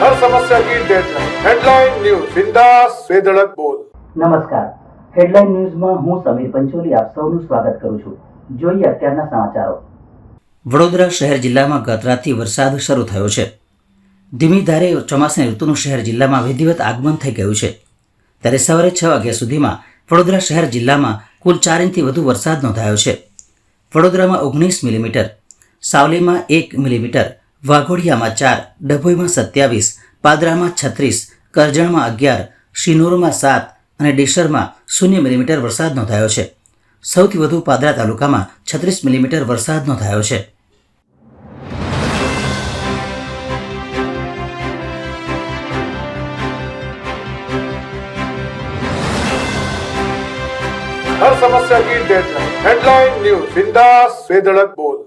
समस्या की deadline headline news बिंदास बेधड़क बोल નમસ્કાર હેડલાઇન ન્યૂઝમાં હું સમીર પંચોલી આપ સૌનું સ્વાગત કરું છું જોઈએ અત્યારના સમાચારો વડોદરા શહેર જિલ્લામાં ગત રાતથી વરસાદ શરૂ થયો છે ધીમી ધારે ચોમાસાની ઋતુનું શહેર જિલ્લામાં વિધિવત આગમન થઈ ગયું છે ત્યારે સવારે છ વાગ્યા સુધીમાં વડોદરા શહેર જિલ્લામાં કુલ ચાર ઇંચથી વધુ વરસાદ નોંધાયો છે વડોદરામાં ઓગણીસ મિલીમીટર સાવલીમાં એક મિલીમીટર વાઘોડિયામાં ચાર, ડભોઈમાં સત્યાવીસ, પાદરામાં છત્રીસ, કરજણમાં અગિયાર, શિનોરમાં સાત અને ડીસરમાં શૂન્ય મિલીમીટર વરસાદ નોંધાયો છે. સૌથી વધુ પાદરા તાલુકામાં છત્રીસ મિલીમીટર વરસાદ નોંધાયો છે. હર સમસ્યા કી હેડલાઇન ન્યૂઝ બિંદાસ વેધડક બોલ.